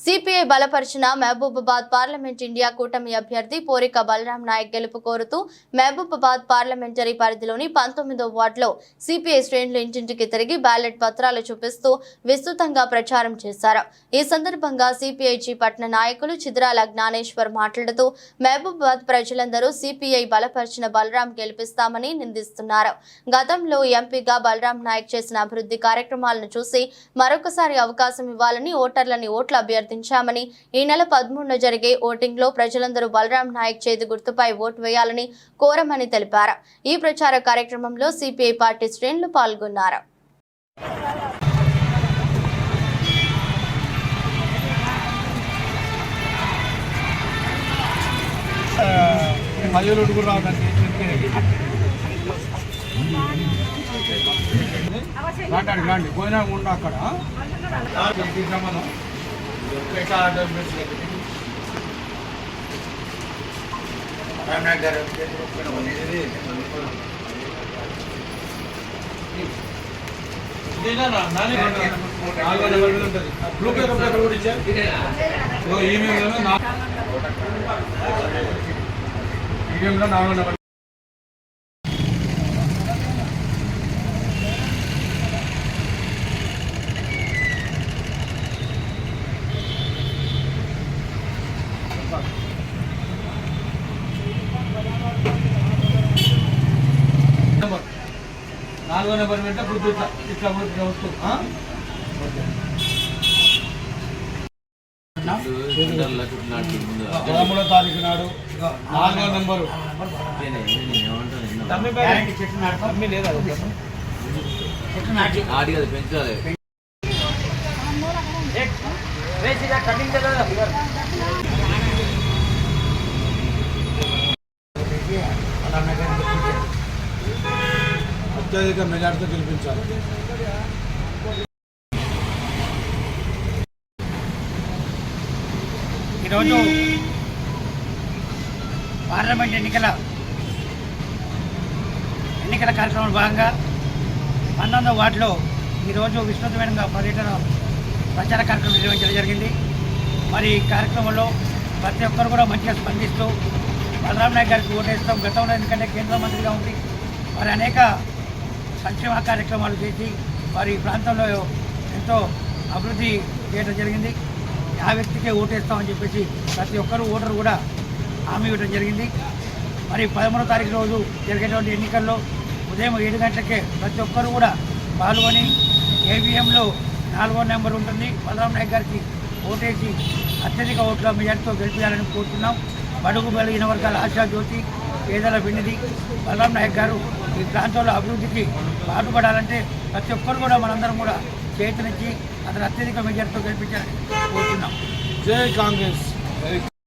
CPI బలపరిచిన Mahabubabad parliament India కూటమి అభ్యర్థి పోరిక బలరాం నాయక్ గెలుపు కోరుతూ మహబూబాబాద్ పార్లమెంటరీ పరిధిలోని పంతొమ్మిదో వార్డులో సిపిఐ శ్రేణులు ఇంటింటికి తిరిగి బ్యాలెట్ పత్రాలు చూపిస్తూ విస్తృతంగా ప్రచారం చేశారు. ఈ సందర్భంగా సిపిఐ పట్న నాయకులు చిద్రాల జ్ఞానేశ్వర్ మాట్లాడుతూ మహబూబాబాద్ ప్రజలందరూ సిపిఐ బలపరిచిన బలరాం గెలిపిస్తామని నిందిస్తున్నారు. గతంలో ఎంపీగా బలరాం నాయక్ చేసిన అభివృద్ధి కార్యక్రమాలను చూసి మరొకసారి అవకాశం ఇవ్వాలని ఓటర్లని ఓట్ల అభ్యర్థి అభ్యర్థించామని ఈ నెల పదమూడున జరిగే ఓటింగ్లో ప్రజలందరూ బలరాం నాయక్ చేతి గుర్తుపై ఓటు వేయాలని కోరమని తెలిపారు. ఈ ప్రచార కార్యక్రమంలో సిపిఐ పార్టీ శ్రేణులు పాల్గొన్నారు. రాండి రాండి పోయినా ఉండ అక్కడ. మనం ఎట్లా ఆర్డర్ నాలుగో నెంబర్ బ్లూ పేపర్ కూడా ఇచ్చారు ఈవీఎంలో నాలుగో నెంబర్ నాలుగో నెంబర్ వెంట గుర్తు ఇట్లా ఇట్లా ఇట్లా వస్తూ? పదమూడో తారీఖు నాడు నాలుగో నెంబరు. పెంచాలి అత్యధిక మెజార్టీతో గెలిపించాలి. ఈరోజు పార్లమెంట్ ఎన్నికల ఎన్నికల కార్యక్రమంలో భాగంగా పంతొమ్మిదవ వార్డులో ఈరోజు విస్తృతమైన పర్యటన ప్రచార కార్యక్రమం నిర్వహించడం జరిగింది. మరి ఈ కార్యక్రమంలో ప్రతి ఒక్కరు కూడా మంచిగా స్పందిస్తూ బలరాం నాయక్ గారికి ఓటేస్తాం. గతంలో ఎందుకంటే కేంద్ర మంత్రిగా ఉంది మరి అనేక సంక్షేమ కార్యక్రమాలు చేసి వారి ఈ ప్రాంతంలో ఎంతో అభివృద్ధి చేయడం జరిగింది. ఆ వ్యక్తికే ఓటేస్తామని చెప్పేసి ప్రతి ఒక్కరు ఓటరు కూడా హామీ ఇవ్వడం జరిగింది. మరి పదమూడో తారీఖు రోజు జరిగేటువంటి ఎన్నికల్లో ఉదయం ఏడు గంటలకే ప్రతి ఒక్కరు కూడా పాల్గొని ఏవిఎంలో నాలుగో నెంబర్ ఉంటుంది. బలరాం నాయక్ గారికి ఓటేసి అత్యధిక ఓట్ల మెజార్టీతో గెలిపించాలని కోరుతున్నాం. బడుగు బలిగిన వర్గాల ఆశా జ్యోతి పేదల విన్నది బలరాం నాయక్ గారు ఈ ప్రాంతంలో అభివృద్ధికి పాటుపడాలంటే ప్రతి ఒక్కరు కూడా మనందరం కూడా చేతనిచ్చి అతను అత్యధిక మెజార్టీతో గెలిపించాలని కోరుతున్నాం. జై కాంగ్రెస్.